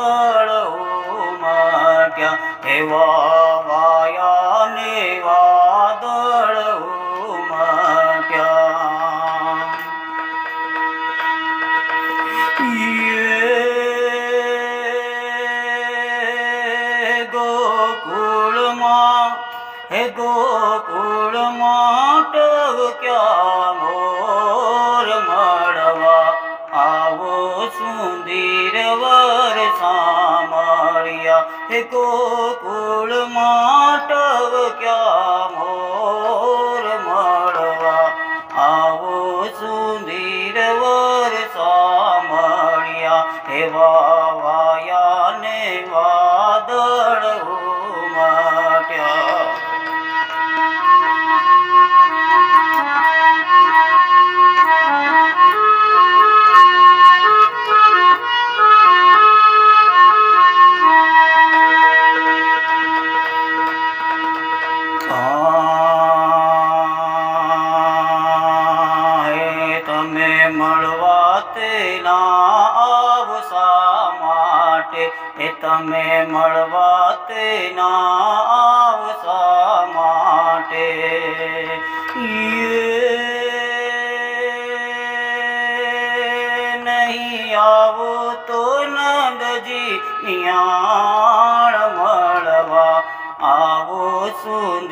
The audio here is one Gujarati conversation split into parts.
આગળ ઉમાટ્યા એવા વાયા ને વાદળ ઉમાટ્યા ગોકુળમાં હે ગોકુળમાં ટવક્યા ગોકુળમાં ટવક્યા મોર મળવા? આવો સુંદર વર સામળિયા એવા માટે હે તમે મળવા તેના આવશા માટે યે નહીં આવો તો નંદજી, નિયાળ મળવા આવો સુંદર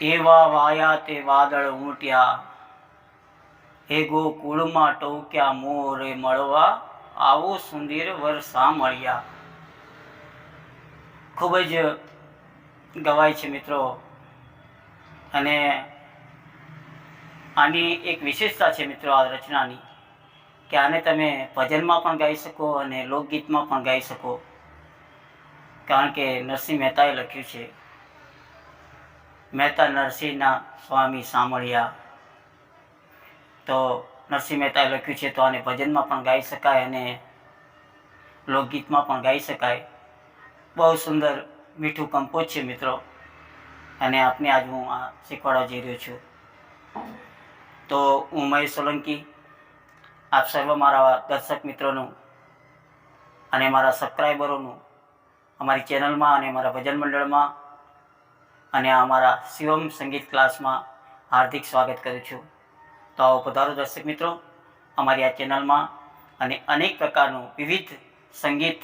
એવા વાયા તે વાદળ ઉમટ્યા હે ગોકુળમાં ટોક્યા મોરે મળવા આવો સુંદર વરસા મળ્યા. ખૂબ જ ગવાય છે મિત્રો. અને આની એક વિશેષતા છે મિત્રો આ રચનાની, કે આને તમે ભજનમાં પણ ગાઈ શકો અને લોકગીતમાં પણ ગાઈ શકો. કારણ કે નરસિંહ મહેતાએ લખ્યું છે મહેતા નરસિંહના સ્વામી સાંભળ્યા. તો નરસિંહ મહેતાએ લખ્યું છે, તો આને ભજનમાં પણ ગાઈ શકાય અને લોકગીતમાં પણ ગાઈ શકાય. બહુ સુંદર મીઠું કંપોઝ છે મિત્રો, અને આપને આજ હું આ શીખવાડવા જઈ રહ્યો છું. તો હું મહેશ સોલંકી, આપ સર્વ મારા દર્શક મિત્રોનું અને મારા સબસ્ક્રાઈબરોનું અમારી ચેનલમાં અને મારા ભજન મંડળમાં અને અમારા શિવમ સંગીત ક્લાસમાં હાર્દિક સ્વાગત કરું છું. તો આવો પધારો દર્શક મિત્રો અમારી આ ચેનલમાં અને અનેક પ્રકારનું વિવિધ સંગીત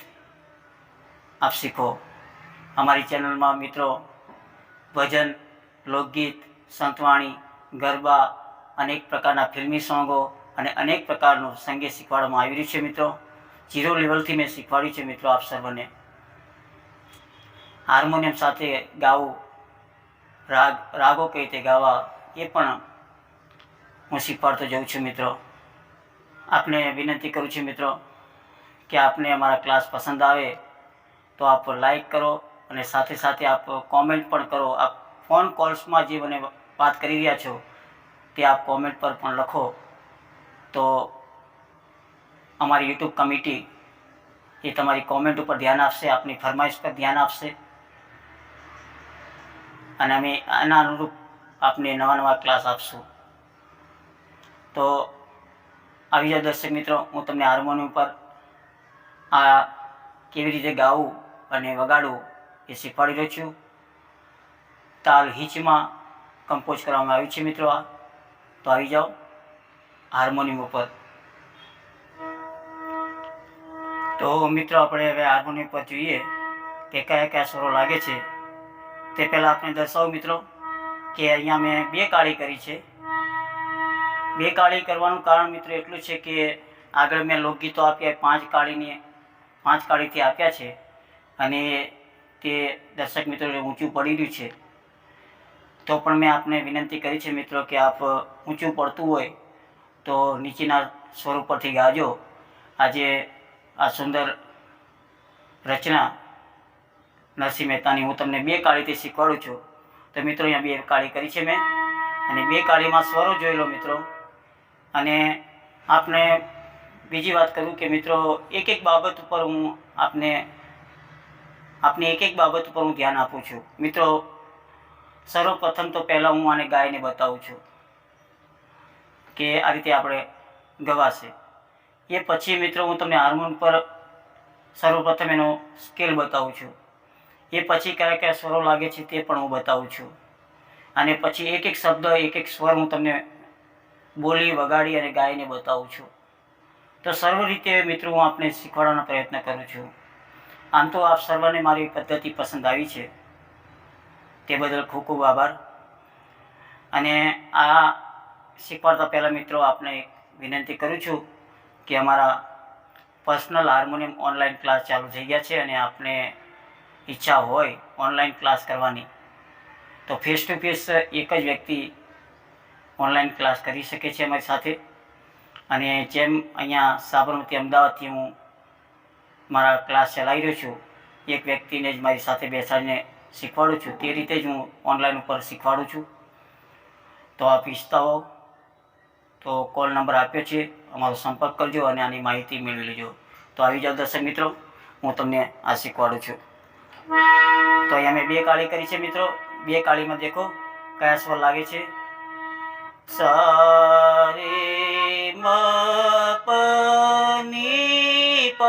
આપ શીખો. અમારી ચેનલમાં મિત્રો ભજન, લોકગીત, સંતવાણી, ગરબા, અનેક પ્રકારના ફિલ્મી સોંગો અને અનેક પ્રકારનું સંગીત શીખવાડવામાં આવી રહ્યું છે મિત્રો. ઝીરો લેવલથી મેં શીખવાડ્યું છે મિત્રો આપ સર્વને. હાર્મોનિયમ સાથે ગાવું રાગ, રાગો કઈ રીતે ગાવા, એ પણ હું શીખવાડતો જાઉં છું મિત્રો. આપને વિનંતી કરું છું મિત્રો કે આપને અમારા ક્લાસ પસંદ આવે તો આપ લાઈક કરો અને સાથે સાથે આપ કોમેન્ટ પણ કરો. આપ ફોન કોલ્સમાં જે મને વાત કરી રહ્યા છો તે આપ કોમેન્ટ પર પણ લખો. તો અમારી યુટ્યુબ કમિટી એ તમારી કોમેન્ટ ઉપર ધ્યાન આપશે, આપની ફરમાઈશ પર ધ્યાન આપશે. અને અમે આના અનુરૂપ આપને નવા નવા ક્લાસ આપશું. તો આવી જાઓ દર્શક મિત્રો, હું તમને હાર્મોનિયમ પર આ કેવી રીતે ગાવું અને વગાડવું એ શીખવાડી રહ્યો છું. તાલ હિચમાં કમ્પોઝ કરવામાં આવ્યું છે મિત્રો આ. તો આવી જાઓ હાર્મોનિયમ ઉપર. તો મિત્રો, આપણે હવે હાર્મોનિયમ પર જોઈએ કે કયા કયા સ્વરો લાગે છે. તે પહેલાં આપણે દર્શાવું મિત્રો કે અહીંયા મેં બે કાળી કરી છે. બે કાળી કરવાનું કારણ મિત્રો એટલું છે કે આગળ મેં લોકગીતો આપ્યા, પાંચ કાળીને પાંચ કાળીથી આપ્યા છે. અને તે દર્શક મિત્રોને ઊંચું પડી રહ્યું છે. તો પણ મેં આપને વિનંતી કરી છે મિત્રો કે આપ ઊંચું પડતું હોય તો નીચેના સ્વરૂપ પરથી ગાજો. આજે આ સુંદર રચના નરસિંહ મહેતાની હું તમને બે કાળીથી શીખવાડું છું. તો મિત્રો, અહીંયા બે કાળી કરી છે મેં. અને બે કાળીમાં સ્વરો જોઈ લો મિત્રો. અને આપને બીજી વાત કરું કે મિત્રો, એક એક બાબત ઉપર હું આપને, આપની એક એક બાબત ઉપર હું ધ્યાન આપું છું. મિત્રો, સર્વપ્રથમ તો પહેલાં હું આને ગાયને બતાવું છું કે આ રીતે આપણે ગવાશે. એ પછી મિત્રો હું તમને હાર્મોન પર સર્વપ્રથમ એનો સ્કેલ બતાવું છું. એ પછી કયા કયા સ્વરો લાગે છે તે પણ હું બતાવું છું. અને પછી એક એક શબ્દ, એક એક સ્વર હું તમને બોલી, વગાડી અને ગાઈને બતાવું છું. તો સર્વ રીતે મિત્રો હું આપને શીખવાડવાનો પ્રયત્ન કરું છું. આમ તો આપ સર્વને મારી પદ્ધતિ પસંદ આવી છે. તે બદલ ખૂબ ખૂબ આભાર. અને આ શીખવાડતા પહેલાં મિત્રો આપને એક વિનંતી કરું છું કે અમારા પર્સનલ હાર્મોનિયમ ઓનલાઈન ક્લાસ ચાલુ થઈ ગયા છે અને આપને ઈચ્છા હોય ઓનલાઈન ક્લાસ કરવાની, તો ફેસ ટુ ફેસ એક જ વ્યક્તિ ઓનલાઈન ક્લાસ કરી શકે છે અમારી સાથે. અને જેમ અહીંયા સાબરમતી અમદાવાદથી હું મારા ક્લાસ ચલાવી રહ્યો છું, એક વ્યક્તિને જ મારી સાથે બેસાડીને શીખવાડું છું. તે રીતે જ હું ઓનલાઈન ઉપર શીખવાડું છું. તો આપ ઈચ્છતા હો તો કોલ નંબર આપ્યો છે, અમારો સંપર્ક કરજો અને આની માહિતી મેળવી લેજો. તો આવી જાઓ દર્શક મિત્રો, હું તમને આ શીખવાડું છું. તો અહીંયા મેં બે કાળી કરી છે મિત્રો. બે કાળીમાં દેખો કયા સ્વર લાગે છે? સારે મ પ ની પ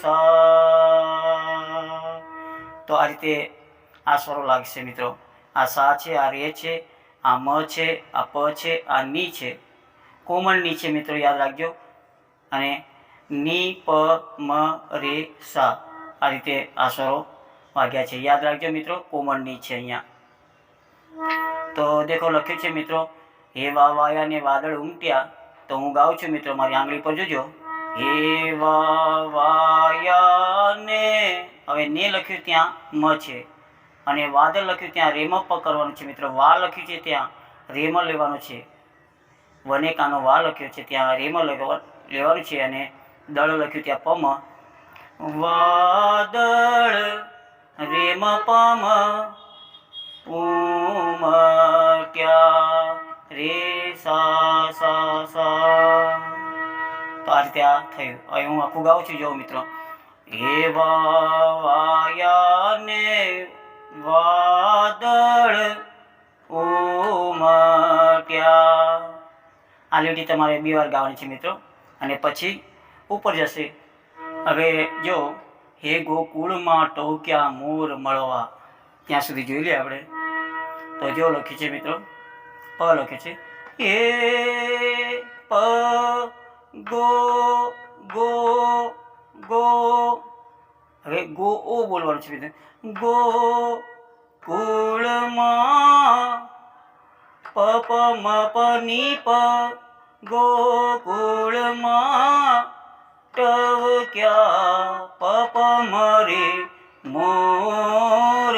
સા. તો આ રીતે આ સ્વરો લાગશે મિત્રો. આ સા છે, આ રે છે, આ મ છે, આ પ છે, આ ની છે. કોમનની છે મિત્રો, યાદ રાખજો. અને ની પ મ રે સા આ રીતે આ સ્વરો વાગ્યા છે. યાદ રાખજો મિત્રો, કોમળની છે અહીંયા. તો દેખો, લખ્યું છે મિત્રો, હે વા વાયા ને વાદળ ઉમટ્યા, તો હું ગાઉં છું. મિત્રો, મારી આંગળી પર જોજો. હે વા વાયા ને હવે ને લખ્યું ત્યાં મ છે. અને વાદળ લખ્યું ત્યાં રેમ પ કરવાનું છે મિત્રો. વા લખ્યું છે ત્યાં રેમ લેવાનું છે. વનેકાનો વા લખ્યો છે. ત્યાં રેમ લેવા- લેવાનું છે અને દળ લખ્યું ત્યાં પમ. વાદળ રેમ પમ. ઉમટ્યા રે સા સા સા. તો આ રીતે આ થયું. હવે હું આખું ગાઉં છું જો મિત્રો. એવા વાયા ને વાદળ ઉમટ્યા આ લીટી તમારે બે વાર ગાવાની છે મિત્રો. અને પછી ઉપર જશે. હવે જો હે ગોકુળમાં ટોક્યા મોર મળવા. ત્યાં સુધી જોઈ લઈએ આપણે. તો જો લખ્યું છે મિત્રો. પ લખ્યું છે. એ પ ગો ગો ગો. હવે ગો ઓ બોલવાનું છે મિત્રો. ગો કુળમાં પ પ મ પ ની પ. ગોકુળમાં પ પપ મરે મોર.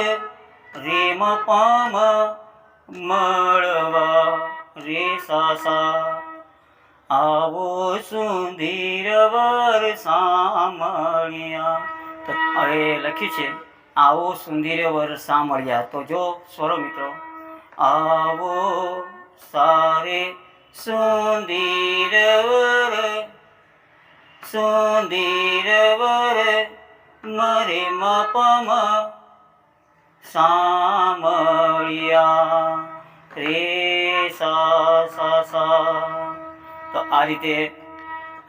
રેમ પામ મળવા રે સાસા. આવો સુધીર વર સાંભળ્યા. હવે લખ્યું છે, આવો સુંદર વર સામળ્યા તો જો સ્વરો મિત્રો, આવો સારે સુંદર વર સુંદર વર મરે મપમ સામળિયા રે સા સા સા. તો આ રીતે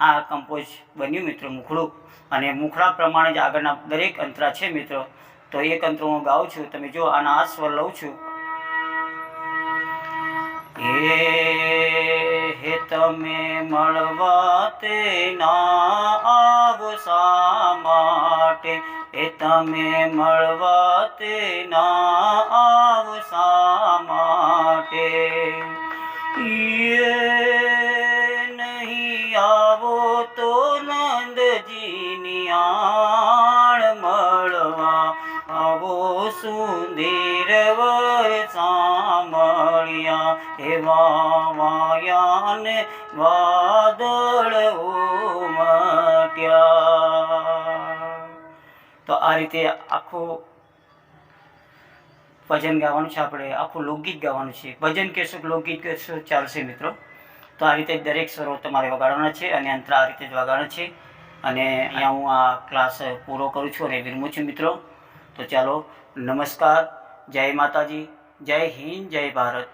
આ કમ્પોઝ બન્યું મિત્રો મુખડું. અને મુખડા પ્રમાણે જ આગળના દરેક અંતરા છે મિત્રો. તો એક અંતરો હું ગાઉં છું. તમે જો આના આ સ્વર લઉં છું. હે હે તમે મળવા તે ના આવશા માટે? એ તમે મળવા તે ના આવશા માટે? યે નહીં આવો તો સુંદર વર સામળ્યા એવા માયાને વાદળ તો આ રીતે આખું ભજન ગાવાનું છે આપણે, આખું લોકગીત ગાવાનું છે. ભજન કહેશો લોકગીત કહેશો? ચાલશે મિત્રો. તો આ રીતે દરેક સ્વરો તમારે વગાડવાના છે અને અંતરા આ રીતે જ વગાડવાના છે. અને અહીંયા હું આ ક્લાસ પૂરો કરું છું અને વિરમું છું મિત્રો. તો ચાલો નમસ્કાર જય માતાજી જય હિન્દ જય ભારત.